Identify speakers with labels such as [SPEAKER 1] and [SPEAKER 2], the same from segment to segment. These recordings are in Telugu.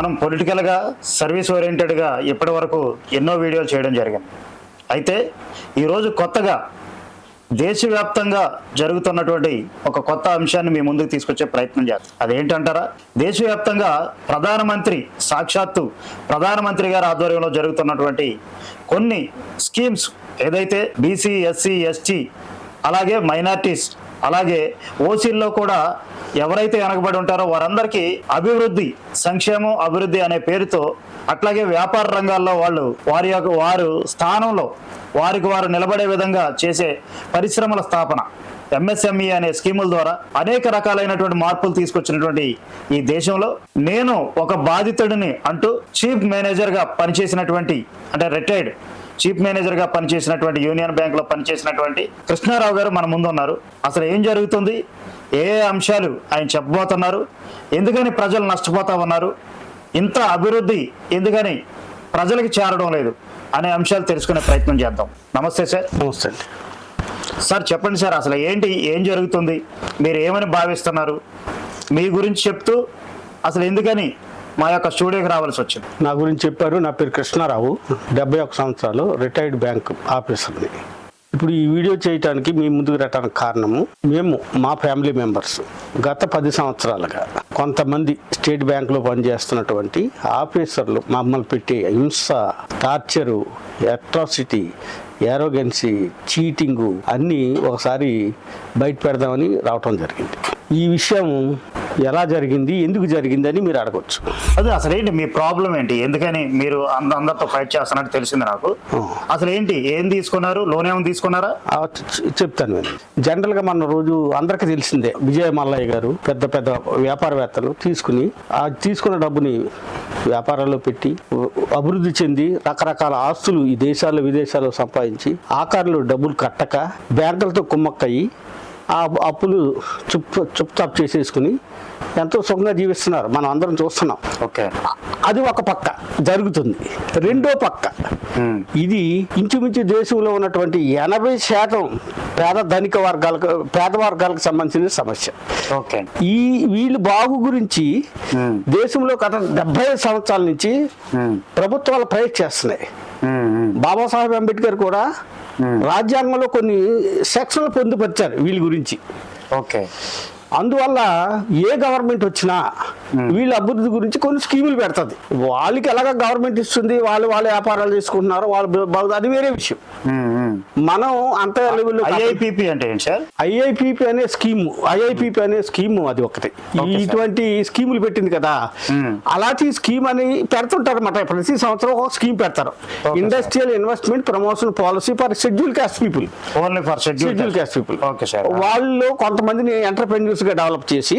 [SPEAKER 1] మనం పొలిటికల్గా సర్వీస్ ఓరియంటెడ్గా ఇప్పటి వరకు ఎన్నో వీడియోలు చేయడం జరిగింది. అయితే ఈరోజు కొత్తగా దేశవ్యాప్తంగా జరుగుతున్నటువంటి ఒక కొత్త అంశాన్ని మీ ముందుకు తీసుకొచ్చే ప్రయత్నం చేస్తాం. అదేంటంటారా? దేశవ్యాప్తంగా ప్రధానమంత్రి సాక్షాత్తు ప్రధానమంత్రి గారి ఆధ్వర్యంలో జరుగుతున్నటువంటి కొన్ని స్కీమ్స్ ఏదైతే బీసీ ఎస్సీ ఎస్టీ అలాగే మైనార్టీస్ అలాగే ఓసీల్లో కూడా ఎవరైతే వెనకబడి ఉంటారో వారందరికీ అభివృద్ధి సంక్షేమం అభివృద్ధి అనే పేరుతో అట్లాగే వ్యాపార రంగాల్లో వాళ్ళు వారి యొక్క వారు స్థానంలో వారికి వారు నిలబడే విధంగా చేసే పరిశ్రమల స్థాపన ఎంఎస్ఎంఈ అనే స్కీముల ద్వారా అనేక రకాలైనటువంటి మార్పులు తీసుకొచ్చినటువంటి ఈ దేశంలో నేను ఒక బాధితుడిని అంటూ చీఫ్ మేనేజర్గా పనిచేసినటువంటి అంటే రిటైర్డ్ చీఫ్ మేనేజర్గా పనిచేసినటువంటి యూనియన్ బ్యాంక్లో పనిచేసినటువంటి కృష్ణారావు గారు మన ముందు ఉన్నారు. అసలు ఏం జరుగుతుంది? ఏ అంశాలు ఆయన చెప్పబోతున్నారు? ఎందుకని ప్రజలు నష్టపోతా ఉన్నారు? ఇంత అభివృద్ధి ఎందుకని ప్రజలకు చేరడం లేదు? అనే అంశాలు తెలుసుకునే ప్రయత్నం చేద్దాం. నమస్తే సార్.
[SPEAKER 2] నమస్తే
[SPEAKER 1] సార్ చెప్పండి సార్ అసలు ఏంటి ఏం జరుగుతుంది? మీరు ఏమని భావిస్తున్నారు? మీ గురించి చెప్తూ అసలు ఎందుకని మా యొక్క స్టూడియోకి రావాల్సి వచ్చింది.
[SPEAKER 2] నా గురించి చెప్పారు. నా పేరు కృష్ణారావు. డెబ్బై ఒక సంవత్సరాలు రిటైర్డ్ బ్యాంక్ ఆఫీసర్ని. ఇప్పుడు ఈ వీడియో చేయడానికి మీ ముందుకు రావడానికి కారణము మేము మా ఫ్యామిలీ మెంబర్స్ గత పది సంవత్సరాలుగా కొంతమంది స్టేట్ బ్యాంకులో పనిచేస్తున్నటువంటి ఆఫీసర్లు మమ్మల్ని పెట్టే హింస టార్చరు అట్రాసిటీ యారోగెన్సీ చీటింగు అన్నీ ఒకసారి బయట పెడదామని రావటం జరిగింది. ఈ విషయం ఎలా జరిగింది ఎందుకు జరిగింది అని మీరు అడగచ్చు.
[SPEAKER 1] అదే అసలు ఏంటి మీ ప్రాబ్లం ఏంటి? ఎందుకని మీరు అంద అందరితో ఫైట్ చేస్తున్నట్టు తెలిసింది నాకు. అసలు ఏంటి? ఏం తీసుకున్నారు? లోన్ ఏమైనా తీసుకున్నారా?
[SPEAKER 2] చెప్తాను నేను. జనరల్గా మన రోజు అందరికీ తెలిసిందే. విజయ మల్లయ్య గారు పెద్ద పెద్ద వ్యాపారవేత్తలు తీసుకుని ఆ తీసుకున్న డబ్బుని వ్యాపారాల్లో పెట్టి అభివృద్ధి చెంది రకరకాల ఆస్తులు ఈ దేశాల్లో విదేశాల్లో సంపాదించి ఆకారంలో డబ్బులు కట్టక బ్యాంకులతో కుమ్మక్కయి ఆ అప్పులు చుప్ చుప్చాప్ చేసేసుకుని ఎంతో సుఖంగా జీవిస్తున్నారు. మనం అందరం చూస్తున్నాం.
[SPEAKER 1] ఓకే.
[SPEAKER 2] అది ఒక పక్క జరుగుతుంది. రెండో పక్క ఇది ఇంచుమించు దేశంలో ఉన్నటువంటి ఎనభై శాతం పేద ధనిక వర్గాలకు పేద వర్గాలకు సంబంధించిన సమస్య.
[SPEAKER 1] ఓకే.
[SPEAKER 2] ఈ వీళ్ళు బాగు గురించి. దేశంలో గత డెబ్బై సంవత్సరాల నుంచి. ప్రభుత్వాలు ప్రయత్నం చేస్తున్నాయి బాబాసాహెబ్ అంబేద్కర్ కూడా రాజ్యాంగంలో కొన్ని సెక్షన్లు పొందుపరిచారు వీళ్ళ గురించి.
[SPEAKER 1] ఓకే.
[SPEAKER 2] అందువల్ల ఏ గవర్నమెంట్ వచ్చినా వీళ్ళ అభివృద్ధి గురించి కొన్ని స్కీములు పెడుతుంది. వాళ్ళకి ఎలాగ గవర్నమెంట్ ఇస్తుంది వాళ్ళు వాళ్ళ వ్యాపారాలు చేసుకుంటున్నారు వాళ్ళు అది వేరే విషయం.
[SPEAKER 1] ఉమ్.
[SPEAKER 2] మనం అంత లెవెల్లో
[SPEAKER 1] ఐఐపిపి అంటే ఏంటి సార్?
[SPEAKER 2] ఐఐపిపి అనే స్కీమ్ ఐఐపిపి అనే స్కీమ్ అది ఒకటి. ఇటువంటి స్కీములు పెట్టింది కదా. అలాంటి స్కీమ్ అని పెడుతుంటారు అన్నమాట ప్రతి సంవత్సరం ఒక స్కీమ్ పెడతారు. Industrial investment promotion policy for schedule caste people
[SPEAKER 1] only for schedule
[SPEAKER 2] caste people
[SPEAKER 1] okay sir
[SPEAKER 2] వాళ్ళు కొంతమందిని ఎంటర్ప్రెన్యూర్స్గా డెవలప్ చేసి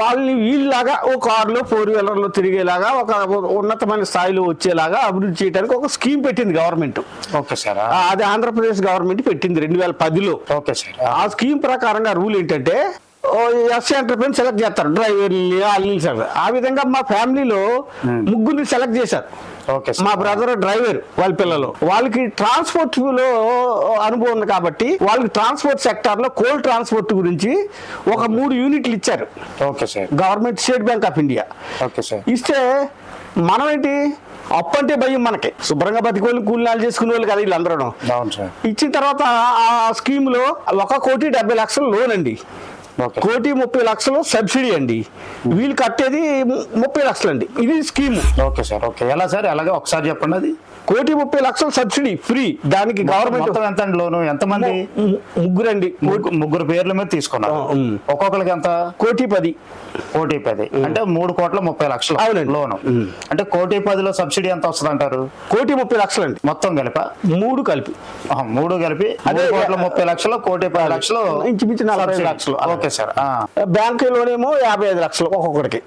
[SPEAKER 2] వాళ్ళని వీళ్ళలాగా ఒక కారులో ఫోర్ వీలర్లో తిరిగేలాగా ఒక ఉన్నతమైన స్థాయిలో వచ్చేలాగా అభివృద్ధి చేయడానికి ఒక స్కీమ్ పెట్టింది గవర్నమెంట్.
[SPEAKER 1] ఓకే సార్
[SPEAKER 2] అది ఆంధ్రప్రదేశ్ గవర్నమెంట్ పెట్టింది రెండు వేల పదిలో.
[SPEAKER 1] ఓకే సార్
[SPEAKER 2] ఆ. స్కీమ్ ప్రకారంగా రూల్ ఏంటంటే ఎస్సీ ఎంటర్ప్రెన్ సెలెక్ట్ చేస్తారు డ్రైవర్ని వాళ్ళని select- ఆ విధంగా మా ఫ్యామిలీలో ముగ్గురిని సెలెక్ట్ చేశారు.
[SPEAKER 1] ఓకే
[SPEAKER 2] మా
[SPEAKER 1] సార్
[SPEAKER 2] బ్రదర్ డ్రైవర్ వాళ్ళ పిల్లలు. వాళ్ళకి ట్రాన్స్పోర్ట్లో అనుభవం ఉంది కాబట్టి వాళ్ళకి ట్రాన్స్పోర్ట్ సెక్టార్లో కోల్ ట్రాన్స్పోర్ట్ గురించి ఒక మూడు యూనిట్లు ఇచ్చారు.
[SPEAKER 1] Okay sir.
[SPEAKER 2] Government State Bank of India.
[SPEAKER 1] Okay sir.
[SPEAKER 2] ఇస్తే మనం ఏంటి అప్పు అంటే భయం మనకి. శుభ్రంగా బతికోళ్ళు కూలినాలు చేసుకునే వాళ్ళు కదా వీళ్ళందరూ ఇచ్చిన తర్వాత ఆ స్కీమ్లో ఒక కోటి డెబ్బై లక్షలు లోన్ అండి. కోటి ముప్పై లక్షలు సబ్సిడీ అండి. వీళ్ళు కట్టేది ముప్పై లక్షలు అండి ఇది స్కీమ్.
[SPEAKER 1] Okay sir okay. ఎలా సార్? ఎలాగే? ఒకసారి చెప్పండి అది.
[SPEAKER 2] కోటి ముప్పై లక్షలు సబ్సిడీ ఫ్రీ. దానికి గవర్నమెంట్
[SPEAKER 1] ఎంత అండి లోను? ఎంతమంది?
[SPEAKER 2] ముగ్గురండి.
[SPEAKER 1] ముగ్గు- ముగ్గురు పేర్ల మీద తీసుకున్నారు. ఒక్కొక్కరికి ఎంత?
[SPEAKER 2] కోటి పది.
[SPEAKER 1] కోటి పది. అంటే మూడు కోట్ల ముప్పై లక్షలు
[SPEAKER 2] అవునండి.
[SPEAKER 1] లోను. అంటే కోటి పదిలో సబ్సిడీ ఎంత వస్తుంది అంటారు
[SPEAKER 2] కోటి ముప్పై లక్షలు అండి
[SPEAKER 1] మొత్తం కలిప?
[SPEAKER 2] మూడు కలిపి.
[SPEAKER 1] మూడు కలిపి
[SPEAKER 2] అదే,
[SPEAKER 1] కోట్ల ముప్పై లక్షలు కోటి పది లక్షలు
[SPEAKER 2] ఇంచుమించు నలభై. లక్షలు.
[SPEAKER 1] Okay sir.
[SPEAKER 2] బ్యాంక్ లోన్ ఏమో యాభై ఐదు లక్షలు ఒక్కొక్కడికి.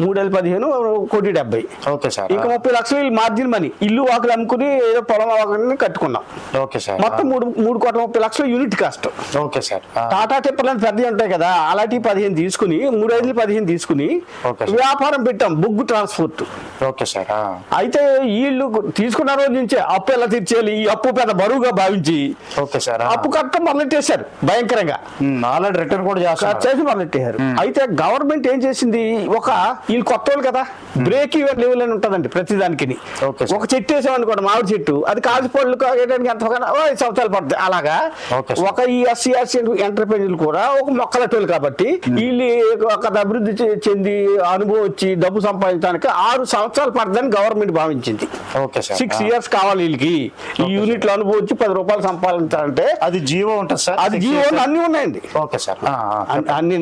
[SPEAKER 2] మూడేళ్ళు పదిహేను కోటి డెబ్బై.
[SPEAKER 1] Okay sir.
[SPEAKER 2] ఇంకా ముప్పై లక్షలు మార్జిన్ మనీ. ఇల్లు వాకులు అమ్ముకుని ఏదో పొలం వాకుని కట్టుకున్నాం.
[SPEAKER 1] Okay sir.
[SPEAKER 2] మొత్తం మూడు మూడు కోట్ల ముప్పై లక్షలు unit cost.
[SPEAKER 1] Okay sir.
[SPEAKER 2] Tata tipper లాంటి పెద్దవి ఉంటాయి కదా అలాంటి పదిహేను తీసుకుని మూడు ఐదు పదిహేను తీసుకుని. వ్యాపారం పెట్టాం బుగ్గు ట్రాన్స్పోర్ట్.
[SPEAKER 1] Okay sir.
[SPEAKER 2] అయితే వీళ్ళు తీసుకున్న రోజు నుంచే అప్పు ఎలా తీర్చేయాలి? ఈ అప్పు పెద్ద బరువుగా భావించి
[SPEAKER 1] ఓకే సార్.
[SPEAKER 2] అప్పు కట్టడం మొదలెట్టేశారు భయంకరంగా.
[SPEAKER 1] ఆల్రెడీ రిటర్న్ కూడా చేస్తారు
[SPEAKER 2] చేసి మొదలెట్టారు అయితే గవర్నమెంట్ ఏం చేసింది? ఒక వీళ్ళు కొత్త వాళ్ళు కదా బ్రేక్ ఈవెన్ లెవెల్ అని ఉంటుందండి ప్రతి దానికి. ఒక చెట్టు వేసామని కూడా మామిడి చెట్టు అది కాజు పళ్ళు ఎంత సంవత్సరాలు పడుతుంది. అలాగా. ఒక ఈ ఎస్సీ ఎస్సీ ఎంటర్ప్రైజులు కూడా ఒక మొక్కలటోళ్ళు కాబట్టి వీళ్ళు ఒక అభివృద్ధి చెంది అనుభవం వచ్చి డబ్బు సంపాదించడానికి ఆరు సంవత్సరాలు పడుతుందని గవర్నమెంట్ భావించింది.
[SPEAKER 1] Okay sir.
[SPEAKER 2] సిక్స్ ఇయర్స్ కావాలి వీళ్ళకి. ఈ యూనిట్లో అనుభవం వచ్చి పది రూపాయలు సంపాదించాలంటే
[SPEAKER 1] అది జీవో ఉంటుంది సార్.
[SPEAKER 2] అది జీవో అన్ని ఉన్నాయండి.
[SPEAKER 1] Okay sir.
[SPEAKER 2] అన్- అన్ని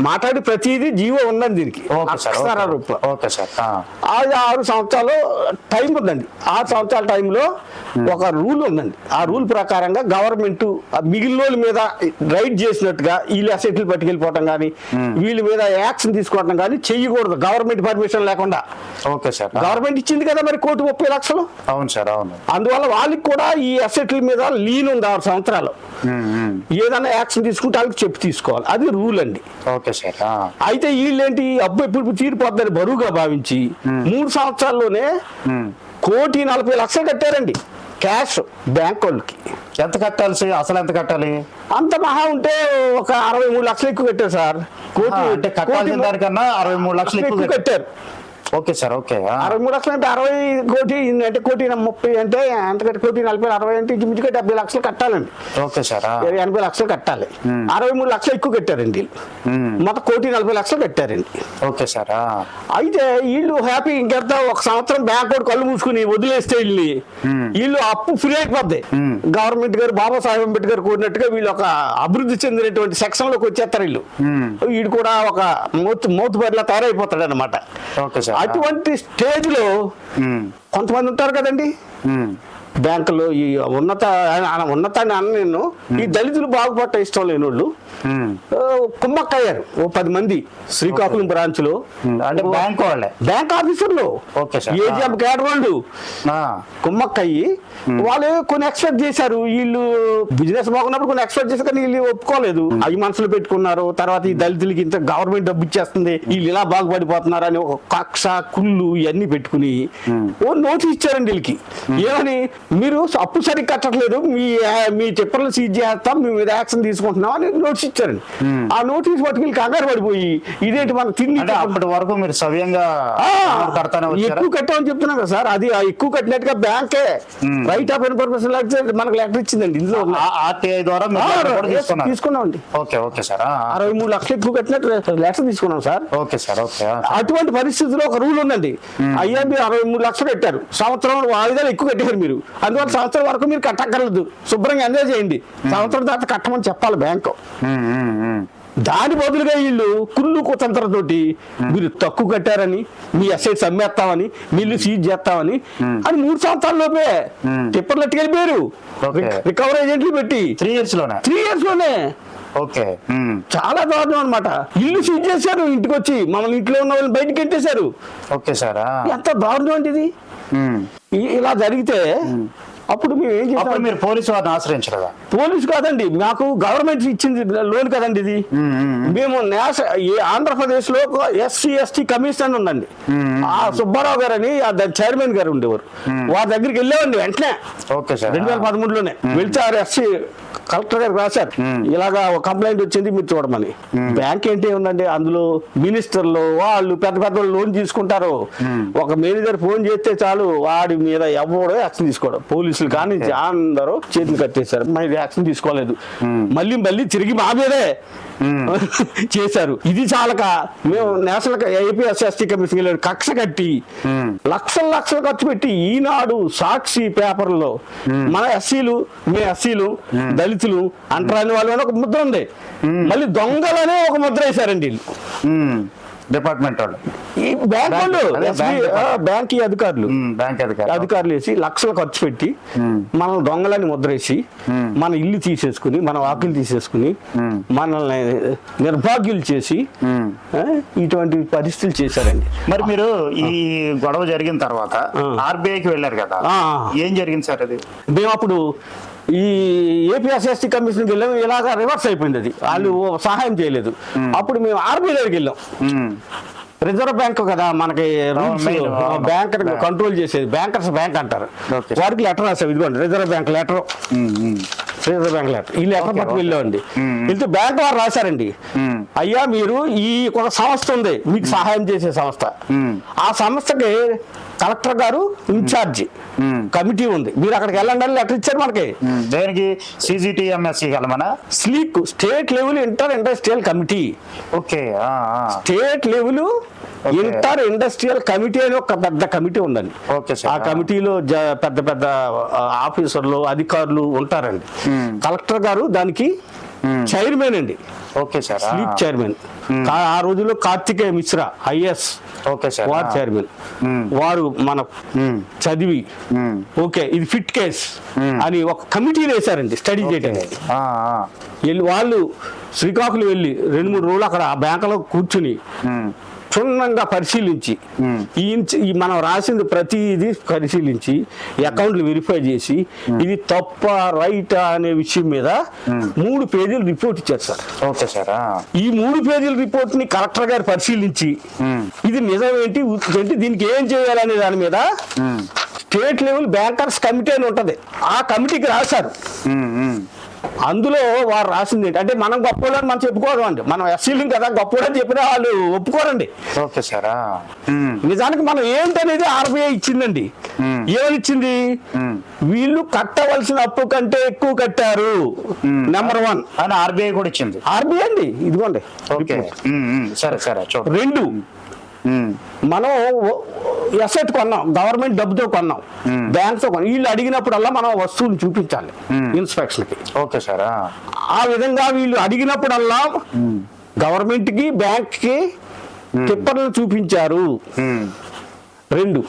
[SPEAKER 2] మాట్లాడి ప్రతిదీ జీవో ఉందండి దీనికి. రూపంలో.
[SPEAKER 1] ఆ.
[SPEAKER 2] ఆరు సంవత్సరాలు టైం ఉందండి. ఆరు సంవత్సరాల టైంలో ఒక రూల్ ఉందండి. ఆ రూల్ ప్రకారంగా గవర్నమెంట్ మిగిలిన మీద రైడ్ చేసినట్టుగా వీళ్ళు అసెట్లు పట్టుకెళ్ళిపోవటం కానీ వీళ్ళ మీద యాక్షన్ తీసుకోవటం కానీ చెయ్యకూడదు. గవర్నమెంట్ పర్మిషన్ లేకుండా.
[SPEAKER 1] Okay sir.
[SPEAKER 2] గవర్నమెంట్ ఇచ్చింది కదా మరి కోటి ముప్పై లక్షలు?
[SPEAKER 1] అవును సార్ అవును.
[SPEAKER 2] అందువల్ల వాళ్ళకి కూడా ఈ అసెట్ల మీద లీన్ ఉంది ఆరు సంవత్సరాలు. ఏదైనా యాక్షన్ తీసుకుంటే వాళ్ళకి చెప్పి తీసుకోవాలి. అది రూల్ అండి.
[SPEAKER 1] Okay sir.
[SPEAKER 2] అయితే వీళ్ళేంటి అబ్బు ఎప్పుడు తీరిపోద్దని బరువుగా భావించి మూడు సంవత్సరాల్లోనే. కోటి నలభై లక్షలు కట్టారండి క్యాష్ బ్యాంక్ వాళ్ళకి
[SPEAKER 1] ఎంత కట్టాల్సి అసలు ఎంత కట్టాలి
[SPEAKER 2] అంత మహా ఉంటే ఒక అరవై మూడు లక్షలు ఎక్కువ కట్టారు సార్ కోటి
[SPEAKER 1] అంటే కట్టాల్సిన
[SPEAKER 2] కోటి
[SPEAKER 1] దానికన్నా అరవై మూడు లక్షలు ఎక్కువ కట్టారు. Okay sir okay.
[SPEAKER 2] అరవై మూడు లక్షలు అంటే అరవై కోటి అంటే కోటి ముప్పై అంటే అంతకంటే కోటి నలభై అరవై అంటే ఇంచుమించుగా డెబ్బై లక్షలు కట్టాలండి
[SPEAKER 1] ఓకే సార్.
[SPEAKER 2] ఎనభై లక్షలు కట్టాలి అరవై మూడు లక్షలు ఎక్కువ కట్టారండి. మొత్తం కోటి నలభై లక్షలు కట్టారండి
[SPEAKER 1] ఓకే సార్.
[SPEAKER 2] అయితే వీళ్ళు హ్యాపీ ఇంకెంత ఒక సంవత్సరం బ్యాంక్ కళ్ళు మూసుకుని వదిలేస్తే వీళ్ళని. వీళ్ళు అప్పు ఫ్రీ అయిపోద్ది. గవర్నమెంట్ గారు బాబాసాహెబ్ అంబేద్కర్ కోరినట్టుగా వీళ్ళు ఒక అభివృద్ధి చెందినటువంటి సెక్షన్లోకి వచ్చేస్తారు వీళ్ళు. వీడు కూడా ఒక మౌత్ మౌత్ బరిలా తయారైపోతాడు అనమాట
[SPEAKER 1] ఓకే సార్. ఆ.
[SPEAKER 2] అటువంటి
[SPEAKER 1] స్టేజ్లో
[SPEAKER 2] కొంతమంది ఉంటారు కదండి. బ్యాంకులో ఈ ఉన్నత ఉన్నతాన్ని అన్న నేను ఈ దళితులు బాగుపట్ట ఇష్టం లేని వాళ్ళు కుమ్మక్కయ్యారు ఓ పది మంది శ్రీకాకుళం
[SPEAKER 1] బ్రాంచ్లో. అంటే బ్యాంక్ వాళ్ళే?
[SPEAKER 2] బ్యాంక్ ఆఫీసర్లు. ఏజిఎం క్యాడర్ వాళ్ళు
[SPEAKER 1] ఆ.
[SPEAKER 2] కుమ్మక్కయ్యి వాళ్ళు కొన్ని ఎక్స్పెక్ట్ చేశారు. వీళ్ళు బిజినెస్ బాగున్నప్పుడు కొన్ని ఎక్స్పెక్ట్ చేశారు కానీ వీళ్ళు ఒప్పుకోలేదు. అవి మనసులో పెట్టుకున్నారు. తర్వాత ఈ దళితులకి ఇంత గవర్నమెంట్ డబ్బు ఇచ్చేస్తుంది. వీళ్ళు ఇలా బాగుపడిపోతున్నారు అని ఒక కక్ష కుళ్ళు ఇవన్నీ పెట్టుకుని ఓ నోటీస్ ఇచ్చారండి వీళ్ళకి. ఏమని? మీరు అప్పు సరిగ్గా కట్టట్లేదు మీ మీ చెప్పర్లు సీజ్ చేస్తాం మీ మీద యాక్షన్ తీసుకుంటున్నాం అని నోటీస్ ఇచ్చారండి ఆ నోటీస్ పట్టుకు వీళ్ళు కంగారు పడిపోయి ఇదేంటి మన తిండి
[SPEAKER 1] అప్పటి వరకు మీరు సవ్యంగా
[SPEAKER 2] ఎక్కువ కట్టామని చెప్తున్నాం కదా సార్ అది ఎక్కువ కట్టినట్టుగా బ్యాంకే రైట్ ఆఫ్ ఇన్ఫర్మేషన్ మనకు లెటర్ ఇచ్చిందండి ఇందులో.
[SPEAKER 1] ఆర్టీఐ ద్వారా తీసుకున్నారు.
[SPEAKER 2] తీసుకున్నామండి.
[SPEAKER 1] Okay okay sir.
[SPEAKER 2] అరవై మూడు లక్షలు ఎక్కువ కట్టినట్టు లెటర్ తీసుకున్నాం సార్.
[SPEAKER 1] Okay sir okay.
[SPEAKER 2] అటువంటి పరిస్థితిలో ఒక రూల్ ఉందండి. అయ్యా మీరు అరవై మూడు లక్షలు కట్టారు సంవత్సరం వాయిదాలు ఎక్కువ కట్టారు మీరు. అందువల్ల సంవత్సరం వరకు మీరు కట్టక్కర్లేదు. శుభ్రంగా ఎంజాయ్ చేయండి. సంవత్సరం తర్వాత కట్టమని చెప్పాలి బ్యాంకు. దాని బదులుగా వీళ్ళు కుళ్ళు కుతంత్రతోటి మీరు తక్కువ కట్టారని మీ అసెట్స్ అమ్మేస్తామని మీ ఇల్లు సీజ్ చేస్తామని అని మూడు సంవత్సరాల లోపే టిప్పర్లు ఎట్టుకెళ్ళిపోయారు. రికవరీ ఏజెంట్లు పెట్టి.
[SPEAKER 1] త్రీ ఇయర్స్లోనే?
[SPEAKER 2] త్రీ ఇయర్స్లోనే.
[SPEAKER 1] ఓకే.
[SPEAKER 2] చాలా దారుణం అనమాట ఇల్లు సీజ్ చేశారు ఇంటికి వచ్చి మమ్మల్ని ఇంట్లో ఉన్న వాళ్ళని బయటికి
[SPEAKER 1] ఓకే సార్.
[SPEAKER 2] ఎంత దారుణం అంటే ఇది? ఇలా జరిగితే అప్పుడు మేము ఏం
[SPEAKER 1] అప్పుడు
[SPEAKER 2] చేసాం
[SPEAKER 1] మీరు పోలీసు వారిని ఆశ్రయించలేదా?
[SPEAKER 2] పోలీసు కాదండి మాకు గవర్నమెంట్ ఇచ్చింది లోన్ కదండి ఇది. మేము ఆంధ్రప్రదేశ్లో ఎస్సీ ఎస్టీ కమిషన్ ఉందండి. ఆ సుబ్బారావు గారు అని చైర్మన్ గారు ఉండేవారు. వారి దగ్గరికి వెళ్ళామండి వెంటనే.
[SPEAKER 1] Okay sir.
[SPEAKER 2] రెండు వేల పదమూడులోనే. వెళ్తే ఎస్సీ కలెక్టర్ గారు రాశారు. ఇలాగా ఒక కంప్లైంట్ వచ్చింది మీరు చూడమని. బ్యాంక్ ఏంటి ఉందండి? అందులో మినిస్టర్లు వాళ్ళు పెద్ద పెద్ద లోన్ తీసుకుంటారు. ఒక మేనేజర్ ఫోన్ చేస్తే చాలు వాడి మీద ఎవడో యాక్షన్ తీసుకోవడం పోలీసులు కానీ అందరూ చేతులు కట్టేశారు. మరి యాక్షన్ తీసుకోలేదు. మళ్ళీ మళ్ళీ తిరిగి మా మీదే చేశారు. ఇది చాలక. మేము నేషనల్ ఏపీ ఎస్ఎస్టీ కమిషన్ కక్ష కట్టి లక్షల లక్షలు ఖర్చు పెట్టి ఈనాడు సాక్షి పేపర్లో మన ఎస్సీలు మీ ఎస్సీలు దళితులు అంటరాని వాళ్ళు ఒక ముద్ర ఉంది. మళ్ళీ దొంగలనే ఒక ముద్ర వేశారండి వీళ్ళు.
[SPEAKER 1] డిపార్ట్మెంట్ వాళ్ళు.
[SPEAKER 2] ఈ బ్యాంక్ వాళ్ళు అధికారులు.
[SPEAKER 1] బ్యాంక్ అధికారి
[SPEAKER 2] అధికారులు వేసి లక్షలు ఖర్చు పెట్టి మనం దొంగలని ముద్రేసి మన ఇల్లు తీసేసుకుని మన వాకిలు తీసేసుకుని మనల్ని నిర్భాగ్యులు చేసి ఇటువంటి పరిస్థితులు చేశారండి.
[SPEAKER 1] మరి మీరు ఈ గొడవ జరిగిన తర్వాత. ఆర్బీఐకి వెళ్ళారు కదా. ఏం జరిగింది సార్ అది?
[SPEAKER 2] మేము అప్పుడు ఈ ఏపీఎస్ఎస్టీ కమిషన్కి వెళ్ళాము ఇలాగా రివర్స్ అయిపోయింది అది. వాళ్ళు సహాయం చేయలేదు. అప్పుడు మేము ఆర్బీఐ దగ్గరికి వెళ్ళాం. రిజర్వ్ బ్యాంక్ కదా మనకి రూల్స్
[SPEAKER 1] main, అవును.
[SPEAKER 2] బ్యాంక్ కంట్రోల్ చేసేది. బ్యాంకర్స్ బ్యాంక్ అంటారు. వారికి లెటర్ రాసాం ఇదిగోండి reserve bank letter. Reserve bank letter ఈ లెటర్ పట్టుకు. వెళ్ళామండి. వెళ్తే బ్యాంక్ వారు రాశారండి. అయ్యా మీరు ఈ ఒక సంస్థ ఉంది. మీకు సహాయం చేసే సంస్థ. ఆ సంస్థకి కలెక్టర్ గారు ఇన్ఛార్జి. కమిటీ ఉంది. మీరు అక్కడికి వెళ్ళండి అని లెటర్ ఇచ్చారు మనకి.
[SPEAKER 1] దేనికి? CGTMSC
[SPEAKER 2] SLIC state level inter industrial committee.
[SPEAKER 1] Okay.
[SPEAKER 2] State level. Inter industrial committee అని ఒక పెద్ద కమిటీ ఉందండి. ఆ కమిటీలో పెద్ద పెద్ద ఆఫీసర్లు అధికారులు ఉంటారండి. కలెక్టర్ గారు దానికి. చైర్మన్ అండి.
[SPEAKER 1] Okay sir.
[SPEAKER 2] స్లీప్ చైర్మన్ ఆ రోజుల్లో Kartikeya Mishra IS
[SPEAKER 1] okay sir
[SPEAKER 2] war. Chairman. వారు మన చదివి. ఓకే ఇది ఫిట్ కేస్. అని ఒక కమిటీ వేశారండి స్టడీ. చేయడానికి. వెళ్ళి వాళ్ళు శ్రీకాకుళం వెళ్ళి రెండు మూడు రోజులు అక్కడ ఆ బ్యాంకులో కూర్చుని క్షుణ్ణంగా పరిశీలించి. ఈ మనం రాసింది ప్రతి ఇది పరిశీలించి అకౌంట్లు వెరిఫై చేసి ఇది తప్ప రైట్ అనే విషయం మీద మూడు పేజీలు రిపోర్ట్ ఇచ్చారు సార్.
[SPEAKER 1] Okay sir.
[SPEAKER 2] ఈ మూడు పేజీల రిపోర్ట్ని కలెక్టర్ గారు పరిశీలించి ఇది నిజమేంటి ఉ- ఏంటి దీనికి ఏం చేయాలనే దాని మీద స్టేట్ లెవెల్ బ్యాంకర్స్ కమిటీ అని ఉంటది. ఆ కమిటీకి రాశారు. అందులో వారు రాసింది ఏంటి? అంటే మనం గొప్పవాళ్ళని మనం చెప్పుకోవడం అండి. మనం ఎస్సీలు కదా గొప్పవాడని చెప్పినా వాళ్ళు ఒప్పుకోరండి.
[SPEAKER 1] ఓకే సార్
[SPEAKER 2] నిజానికి మనం ఏంటనేది ఆర్బీఐ ఇచ్చిందండి. ఏమని ఇచ్చింది?
[SPEAKER 1] Hmm.
[SPEAKER 2] వీళ్ళు కట్టవలసిన అప్పు కంటే ఎక్కువ కట్టారు. నెంబర్ వన్
[SPEAKER 1] అని ఆర్బీఐ కూడా ఇచ్చింది.
[SPEAKER 2] ఆర్బీఐ అండి. ఇదిగోండి.
[SPEAKER 1] ఓకే. సరే సరే
[SPEAKER 2] రెండు. మనం ఎసెట్ కొన్నాం గవర్నమెంట్ డబ్బుతో కొన్నాం
[SPEAKER 1] Hmm.
[SPEAKER 2] బ్యాంక్తో కొన్నాం వీళ్ళు అడిగినప్పుడల్లా మనం వస్తువులు చూపించాలి
[SPEAKER 1] Hmm.
[SPEAKER 2] ఇన్స్పెక్షన్కి
[SPEAKER 1] ఓకే సార్ ఆ.
[SPEAKER 2] విధంగా వీళ్ళు అడిగినప్పుడల్లా
[SPEAKER 1] ఉమ్,
[SPEAKER 2] గవర్నమెంట్కి బ్యాంక్కి టిప్పర్లు చూపించారు. రెండు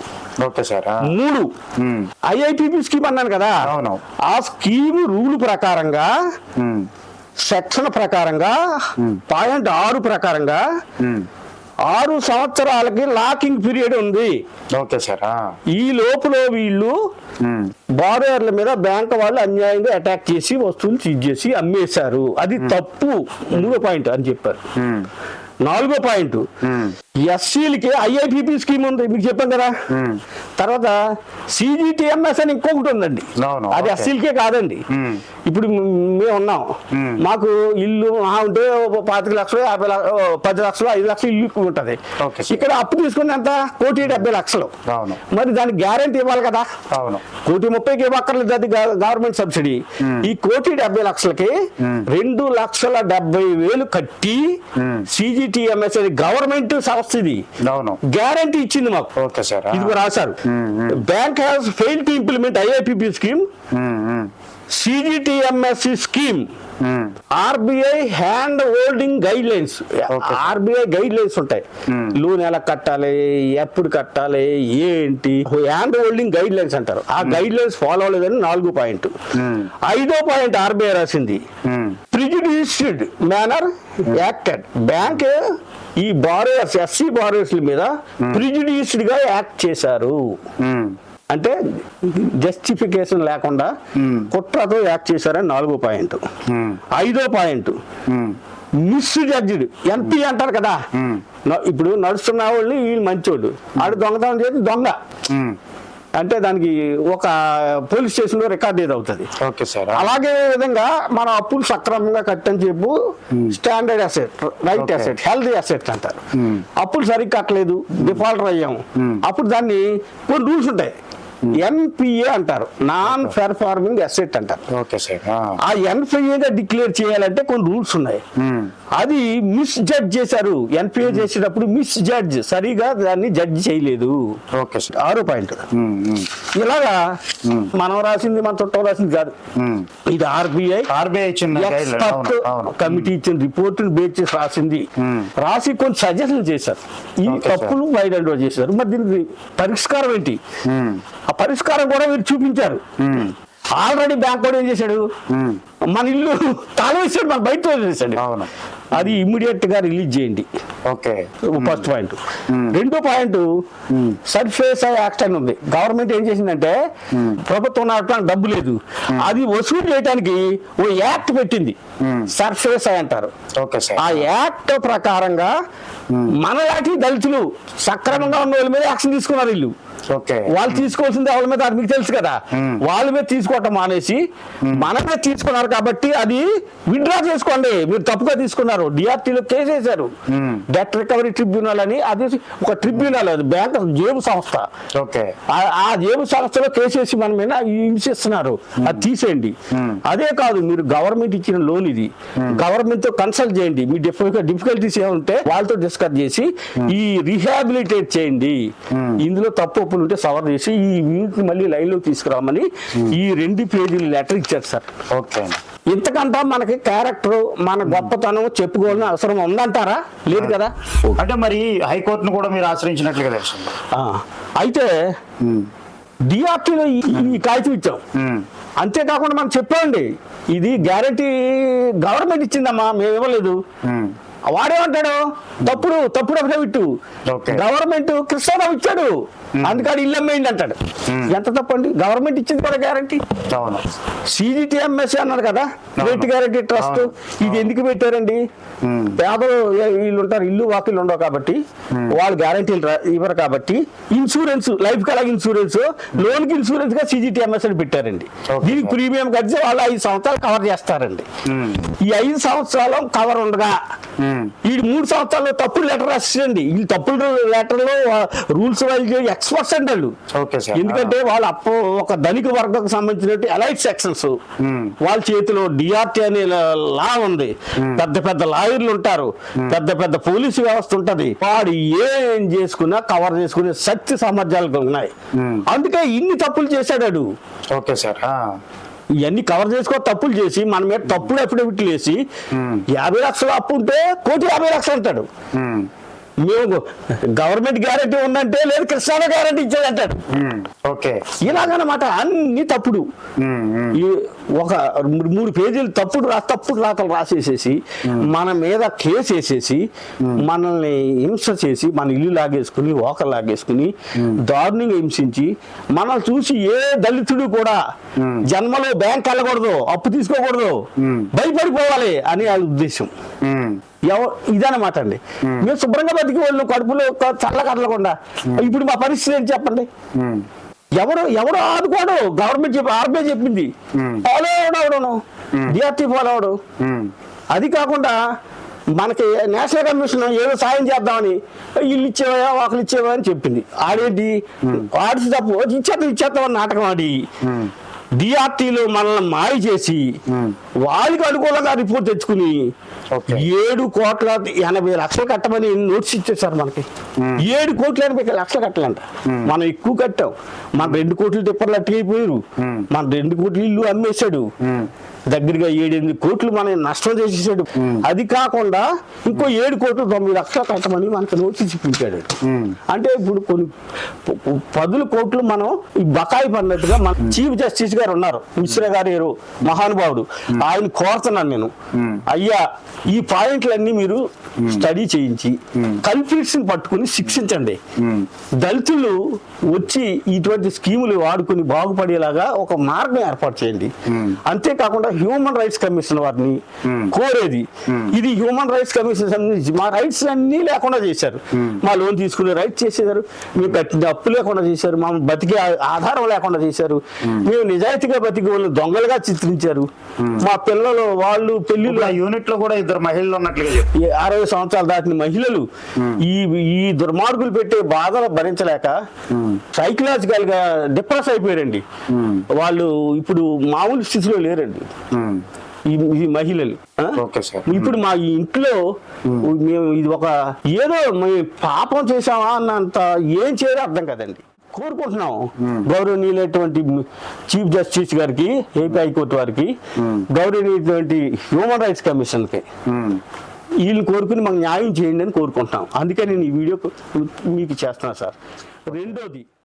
[SPEAKER 1] ఓకే సార్.
[SPEAKER 2] మూడు
[SPEAKER 1] ఉమ్,
[SPEAKER 2] ఐఐపిపి స్కీమ్ అన్నాను కదా
[SPEAKER 1] అవును.
[SPEAKER 2] ఆ స్కీమ్ రూల్ ప్రకారంగా సెక్షన్ ప్రకారంగా పాయింట్ ఆరు ప్రకారంగా. ఆరు సంవత్సరాలకి లాకింగ్ పీరియడ్ ఉంది.
[SPEAKER 1] ఓకే సార్ ఆ.
[SPEAKER 2] ఈ లోపల వీళ్ళు బారోయర్ల మీద బ్యాంక్ వాళ్ళు అన్యాయంగా అటాక్ చేసి వస్తువులు సీజ్ చేసి అమ్మేశారు. అది తప్పు. మూడో పాయింట్ అని చెప్పారు. నాలుగో పాయింట్. ఎస్సీలకి ఐఐపిపి స్కీమ్ ఉంది మీకు చెప్పాను కదా. తర్వాత సిజిటిఎంఎస్ అని ఇంకొకటి ఉందండి. అది. ఎస్సీలకే కాదండి. ఇప్పుడు మేము ఉన్నాం. మాకు ఇల్లు మహా ఉంటే పాతిక లక్షలు యాభై లక్షలు పది లక్షలు ఐదు లక్షలు ఇల్లు ఉంటది. ఇక్కడ అప్పు తీసుకుని ఎంత? కోటి డెబ్బై లక్షలు.
[SPEAKER 1] అవును.
[SPEAKER 2] మరి దానికి గ్యారెంటీ ఇవ్వాలి కదా.
[SPEAKER 1] అవును.
[SPEAKER 2] కోటి ముప్పైకి ఇవ్వక్కర్లేదు అది గవ- గవర్నమెంట్ సబ్సిడీ. ఈ కోటి డెబ్బై లక్షలకి రెండు లక్షల డెబ్బై వేలు కట్టి. సిజిటిఎంఎస్ అది గవర్నమెంట్ ఇది
[SPEAKER 1] అవును.
[SPEAKER 2] గ్యారంటీ ఇచ్చింది మాకు.
[SPEAKER 1] Okay sir. ఆ.
[SPEAKER 2] ఇది రాశారు bank has fail to implement IIPP scheme CGTMS scheme. RBI hand holding guidelines. RBI guidelines ఉంటాయి.
[SPEAKER 1] Hmm.
[SPEAKER 2] లోన్ ఎలా కట్టాలి ఎప్పుడు కట్టాలి ఏంటి? హ్యాండ్ హోల్డింగ్ గైడ్ లైన్స్ అంటారు. ఆ గైడ్ లైన్స్ ఫాలో అవ్వలేదని నాలుగు పాయింట్.
[SPEAKER 1] Hmm.
[SPEAKER 2] ఐదో పాయింట్ ఆర్బిఐ రాసింది.
[SPEAKER 1] Um,
[SPEAKER 2] prejudiced manner acted bank ఈ బారోయర్స్ ఎస్సీ బారోయర్స్ మీద ప్రిజుడిషియడ్గా యాక్ట్ చేశారు. అంటే జస్టిఫికేషన్ లేకుండా
[SPEAKER 1] Hmm.
[SPEAKER 2] కుట్రతో యాక్ట్ చేశారని నాలుగో పాయింట్
[SPEAKER 1] ఉమ్,
[SPEAKER 2] ఐదో point
[SPEAKER 1] um.
[SPEAKER 2] Misjudged MP అంటారు కదా
[SPEAKER 1] Hmm.
[SPEAKER 2] ఇప్పుడు నడుస్తున్న వాళ్ళు వీళ్ళు మంచోడు ఆడు దొంగతనం చేసి దొంగ. అంటే దానికి ఒక పోలీస్ స్టేషన్లో రికార్డ్ ఏది అవుతుంది
[SPEAKER 1] ఓకే సార్.
[SPEAKER 2] అలాగే విధంగా మన అప్పులు సక్రమంగా కట్టని చెప్పు standard asset right. Asset healthy asset అంటారు
[SPEAKER 1] Hmm.
[SPEAKER 2] అప్పులు సరిగ్గా కట్టలేదు డిఫాల్టర్ అయ్యాం
[SPEAKER 1] Hmm.
[SPEAKER 2] అప్పుడు దాన్ని కొన్ని రూల్స్ ఉంటాయి ఎన్పిఏ అంటారు. నాన్ పెర్ఫార్మింగ్ అసెట్ అంటారు.
[SPEAKER 1] ఓకే సార్ ఆ.
[SPEAKER 2] ఆ ఎన్పిఏగా డిక్లేర్ చేయాలంటే కొన్ని రూల్స్ ఉన్నాయి.
[SPEAKER 1] ఉమ్,
[SPEAKER 2] అది మిస్ జడ్జ్ చేశారు ఎన్పిఏ చేసేటప్పుడు మిస్ జడ్జ్ సరిగా దాన్ని జడ్జ్ చేయలేదు.
[SPEAKER 1] ఓకే సార్
[SPEAKER 2] ఆరో పాయింట్ ఇలాగా మనం రాసింది మన చుట్టం రాసింది కాదు. ఇది ఆర్బిఐ
[SPEAKER 1] ఆర్బీఐ
[SPEAKER 2] కమిటీ ఇచ్చిన రిపోర్ట్ బేస్ చేసి రాసింది.
[SPEAKER 1] Hmm.
[SPEAKER 2] రాసి కొన్ని సజెషన్ చేశారు. ఈ. తప్పులు ఐడెంటిఫై చేశారు. మరి దీనికి పరిష్కారం ఏంటి? ఆ పరిష్కారం కూడా మీరు చూపించారు. ఆల్రెడీ బ్యాంక్ కూడా ఏం చేశాడు. మన ఇల్లు తాళం వేసాడు మన బయట వదిలేసాడు
[SPEAKER 1] అవును.
[SPEAKER 2] అది ఇమ్మీడియట్గా రిలీజ్ చేయండి.
[SPEAKER 1] ఓకే.
[SPEAKER 2] First point. రెండో పాయింట్ సర్ఫేస్ యాక్ట్ అని ఉంది. గవర్నమెంట్ ఏం చేసిందంటే ప్రభుత్వం నడపడానికి డబ్బు లేదు. అది వసూలు చేయడానికి ఓ యాక్ట్ పెట్టింది. సర్ఫేస్ అంటారు. ఆ యాక్ట్ ప్రకారంగా మనలాంటి దళితులు సక్రమంగా ఉన్న వాళ్ళ మీద యాక్షన్ తీసుకున్నారు వీళ్ళు. వాళ్ళు తీసుకోవాల్సింది వాళ్ళ మీద మీకు తెలుసు కదా.
[SPEAKER 1] Hmm.
[SPEAKER 2] వాళ్ళ మీద తీసుకోవటం మానేసి మన మీద తీసుకున్నారు కాబట్టి అది విత్డ్రా చేసుకోండి. మీరు తప్పుగా తీసుకున్నారు. డిఆర్టీలో కేసు వేశారు.
[SPEAKER 1] Hmm.
[SPEAKER 2] డెట్ రికవరీ ట్రిబ్యునల్ అని అది ఒక ట్రిబ్యునల్ అది బ్యాంక్ జేబు సంస్థ.
[SPEAKER 1] ఓకే
[SPEAKER 2] ఆ- ఆ జేబు సంస్థలో కేసు వేసి మన మీద హింసిస్తున్నారు అది తీసేయండి. అదే కాదు మీరు గవర్నమెంట్ ఇచ్చిన లోన్ ఇది. గవర్నమెంట్తో కన్సల్ట్ చేయండి. మీ డిఫికల్టీస్ ఏముంటే వాళ్ళతో డిస్కస్ చేసి ఈ రిహాబిలిటేట్ చేయండి. ఇందులో తప్పు ఒప్పులు ఉంటే సవర్ చేసి ఈ వీటిని మళ్ళీ లైన్లో తీసుకురామని ఈ రెండు పేజీలు లెటర్ ఇచ్చారు సార్.
[SPEAKER 1] ఓకే
[SPEAKER 2] ఇంతకంటే మనకి క్యారెక్టర్ మన గొప్పతనం చెప్పుకోవాలని అవసరం ఉందంటారా? లేదు కదా?
[SPEAKER 1] అంటే మరి హైకోర్టును కూడా మీరు ఆశ్రయించినట్లుగా తెలిసింది
[SPEAKER 2] ఆ, అయితే డిఆర్టీలో ఈ కాగితం ఇచ్చాం. అంతేకాకుండా మనం చెప్పండి ఇది గ్యారంటీ గవర్నమెంట్ ఇచ్చిందమ్మా మేము ఇవ్వలేదు. వాడేమంటాడు? తప్పుడు తప్పుడు అఫిడవిట్. గవర్నమెంట్ కృష్ణారావు ఇచ్చాడు. అందుకని ఇల్లు అమ్మేయండి అంటాడు. ఎంత తప్పండి? గవర్నమెంట్ ఇచ్చింది కూడా గ్యారంటీ? సిజిటిఎంఎస్ అన్నారు కదా. Rate guarantee trust. ఇది ఎందుకు పెట్టారండి. పేదలు వీళ్ళు ఉంటారు ఇల్లు వాకిలు ఉండవు కాబట్టి. వాళ్ళు గ్యారంటీలు ఇవ్వరు కాబట్టి. ఇన్సూరెన్స్ లైఫ్ కలర్ ఇన్సూరెన్స్ లోన్కి ఇన్సూరెన్స్గా సిజిటిఎంఎస్ అని పెట్టారండి. దీనికి. ప్రీమియం కడితే వాళ్ళు ఐదు సంవత్సరాలు కవర్ చేస్తారండి. ఈ ఐదు సంవత్సరాలు కవర్ ఉండగా. ఈ మూడు సంవత్సరాలు తప్పుడు లెటర్ రాసేయండి ఈ తప్పుడు లెటర్లో రూల్స్ వైజ్ ఎక్స్పర్ట్స్ అండి వాళ్ళు ఎందుకంటే వాళ్ళు అప్పు ఒక ధనిక వర్గకు సంబంధించినట్టు ఎలైట్ సెక్షన్స్. వాళ్ళ చేతిలో డిఆర్టీ అనే లా ఉంది. పెద్ద పెద్ద లాయర్లు ఉంటారు. పెద్ద పెద్ద పోలీసు వ్యవస్థ ఉంటది. వాడు ఏం చేసుకున్నా కవర్ చేసుకునే శక్తి సామర్థ్యాలు ఉన్నాయి. అందుకే ఇన్ని తప్పులు చేశాడు
[SPEAKER 1] ఓకే సార్.
[SPEAKER 2] ఇవన్నీ కవర్ చేసుకో తప్పులు చేసి మన మీద తప్పుడు అఫిడవిట్లు వేసి. యాభై లక్షలు అప్పు ఉంటే కోటి యాభై లక్షలు అంటాడు. మేము గవర్నమెంట్ గ్యారంటీ ఉందంటే లేదు కృష్ణాలో గ్యారంటీ ఇచ్చేదంటాడు.
[SPEAKER 1] ఓకే
[SPEAKER 2] ఇలాగనమాట అన్ని తప్పుడు.
[SPEAKER 1] ఉమ్. ఉమ్.
[SPEAKER 2] ఈ ఒక మూడు- మూడు పేజీలు తప్పుడు రా తప్పుడు రాతలు రాసేసేసి మన మీద కేసు వేసేసి మనల్ని హింస చేసి మన ఇల్లు లాగేసుకుని ఓక లాగేసుకుని దారుణంగా హింసించి మనల్ని చూసి ఏ దళితుడు కూడా జన్మలో బ్యాంక్ వెళ్ళకూడదు అప్పు తీసుకోకూడదు భయపడిపోవాలి అని ఆ ఉద్దేశం. ఇదన్నమాట అండి. మేము. శుభ్రంగా బతికి వాళ్ళు కడుపులో క- చల్లకట్టలకుండా ఇప్పుడు మా పరిస్థితి ఏంటి చెప్పండి. ఎవరు ఎవరు ఆదుకోడు? గవర్నమెంట్ చెప్పి ఆర్బీఐ చెప్పింది. ఫాలో అవడం అవడను? DRT follow అవడు. అది కాకుండా మనకి నేషనల్ కమిషన్ ఏదో సాయం చేద్దామని ఇల్లు ఇచ్చేవా ఒకరు ఇచ్చేవా అని చెప్పింది. ఆడేంటి? ఆడిసి తప్పు ఇచ్చేద్దాం అని నాటకం ఆడి. డిఆర్టీలో మనల్ని మాయ చేసి. వాళ్ళకి అనుకూలంగా రిపోర్ట్ తెచ్చుకుని. ఏడు కోట్ల ఎనభై లక్షలు కట్టమని నోట్స్ ఇచ్చేసారు మనకి. ఏడు కోట్ల ఎనభై లక్షలు కట్టాలంట. మనం ఎక్కువ కట్టాం. మన రెండు కోట్లు తిప్పర్లు అట్టుకైపోయారు మన రెండు కోట్లు ఇల్లు అమ్మేశాడు. దగ్గరగా ఏడెనిమిది కోట్లు మనం నష్టం చేసేసాడు. అది కాకుండా ఇంకో ఏడు కోట్లు తొమ్మిది లక్షలు కట్టమని మనకు నోటీస్ ఇప్పించాడు. అంటే ఇప్పుడు కొన్ని పదుల కోట్లు మనం ఈ బకాయి పడినట్టుగా మన చీఫ్ జస్టిస్ గారు ఉన్నారు. మిశ్రా గారు మహానుభావుడు. ఆయన కోరుతున్నాను నేను. అయ్యా ఈ పాయింట్లన్నీ మీరు స్టడీ చేయించి కల్పిట్స్ పట్టుకుని శిక్షించండి. దళితులు వచ్చి ఇటువంటి స్కీములు వాడుకుని బాగుపడేలాగా ఒక మార్గం ఏర్పాటు చేయండి. అంతేకాకుండా హ్యూమన్ రైట్స్ కమిషన్ వారిని కోరేది. ఇది హ్యూమన్ రైట్స్ కమిషన్ సంబంధించి మా రైట్స్ అన్ని లేకుండా చేశారు. మా లోన్ తీసుకునే రైట్ చేసేశారు. మేము కట్టిన అప్పు లేకుండా చేశారు. మా బతికే ఆధారం లేకుండా చేశారు. మేము నిజాయితీగా బతికి వాళ్ళు దొంగలుగా చిత్రించారు. మా పిల్లలు వాళ్ళు
[SPEAKER 1] పెళ్ళిళ్ళు ఆ యూనిట్లో కూడా ఇద్దరు మహిళలు ఉన్నట్లుగా
[SPEAKER 2] అరవై సంవత్సరాలు దాటిన మహిళలు ఈ ఈ దుర్మార్గులు పెట్టే బాధలు భరించలేక సైకలాజికల్గా డిప్రెస్ అయిపోయారండి. వాళ్ళు ఇప్పుడు మామూలు స్థితిలో లేరండి. ఈ ఈ మహిళలు. ఇప్పుడు మా ఇంట్లో మేము ఇది ఒక ఏదో మేము పాపం చేసామా అన్నంత ఏం చేయాలో అర్థం కదండి. కోరుకుంటున్నాం. గౌరవనీయులైనటువంటి చీఫ్ జస్టిస్ గారికి ఏపీ హైకోర్టు వారికి గౌరవనీయులైనటువంటి హ్యూమన్ రైట్స్ కమిషన్కి
[SPEAKER 1] ఉమ్.
[SPEAKER 2] వీళ్ళు కోరుకుని మాకు న్యాయం చేయండి అని కోరుకుంటున్నాం. అందుకే నేను ఈ వీడియో మీకు చేస్తున్నాను సార్. రెండోది